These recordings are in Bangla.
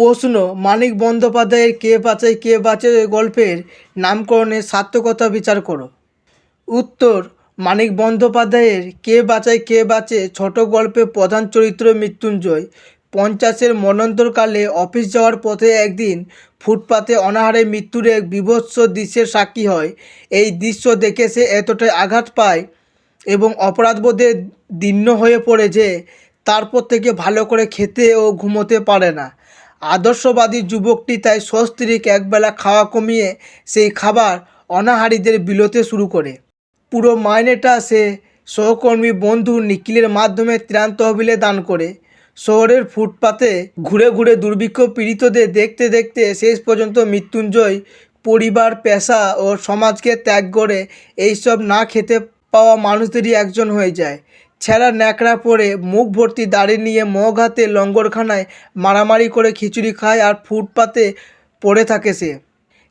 প্রশ্ন, মানিক বন্দ্যোপাধ্যায়ের কে বাঁচায়, কে বাঁচে গল্পের নামকরণের সার্থকতা বিচার করো। উত্তর, মানিক বন্দ্যোপাধ্যায়ের কে বাঁচায়, কে বাঁচে ছোট গল্পে প্রধান চরিত্র মৃত্যুঞ্জয়। পঞ্চাশের মনন্তরকালে অফিস যাওয়ার পথে একদিন ফুটপাতে অনাহারে মৃত্যুর এক বিভৎস দৃশ্যের সাক্ষী হয়। এই দৃশ্য দেখে সে এতটাই আঘাত পায় এবং অপরাধবোধে দীর্ণ হয়ে পড়ে যে তারপর থেকে ভালো করে খেতে ও ঘুমোতে পারে না। আদর্শবাদী যুবকটি তাই সস্ত্রীক একবেলা খাওয়া কমিয়ে সেই খাবার অনাহারীদের বিলোতে শুরু করে। পুরো মাইনেটা সে সহকর্মী বন্ধু নিখিলের মাধ্যমে ত্রাণ তহবিলে দান করে। শহরের ফুটপাতে ঘুরে ঘুরে দুর্ভিক্ষ পীড়িতদের দেখতে দেখতে শেষ পর্যন্ত মৃত্যুঞ্জয় পরিবার, পেশা ও সমাজকে ত্যাগ করে এইসব না খেতে পাওয়া মানুষদেরই একজন হয়ে যায়। ছেঁড়া ন্যাকড়া পরে মুখ ভর্তি দাড়ি নিয়ে মগ হাতে লঙ্গরখানায় মারামারি করে খিচুড়ি খায় আর ফুটপাতে পড়ে থাকে সে।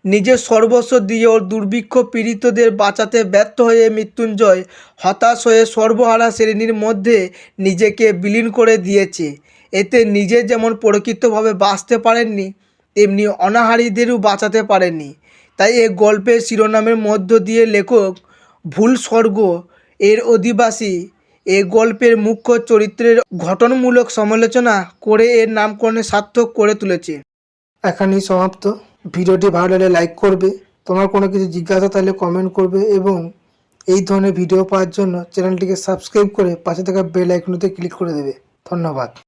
নিজের সর্বস্ব দিয়ে ওর দুর্ভিক্ষ পীড়িতদের বাঁচাতে ব্যর্থ হয়ে মৃত্যুঞ্জয় হতাশ হয়ে সর্বহারা শ্রেণির মধ্যে নিজেকে বিলীন করে দিয়েছে। এতে নিজে যেমন প্রকৃতভাবে বাঁচতে পারেননি, তেমনি অনাহারীদেরও বাঁচাতে পারেননি। তাই এ গল্পের শিরোনামের মধ্য দিয়ে লেখক ভুল স্বর্গ এর অধিবাসী এ গল্পের মুখ্য চরিত্রের ঘটনমূলক সমালোচনা করে এর নামকরণে সার্থক করে তুলেছে। এখানেই সমাপ্ত। ভিডিওটি ভালো লাগলে লাইক করবে। তোমার কোনো কিছু জিজ্ঞাসা তাহলে কমেন্ট করবে এবং এই ধরনের ভিডিও পাওয়ার জন্য চ্যানেলটিকে সাবস্ক্রাইব করে পাশে থাকা বেল আইকনতে ক্লিক করে দেবে। ধন্যবাদ।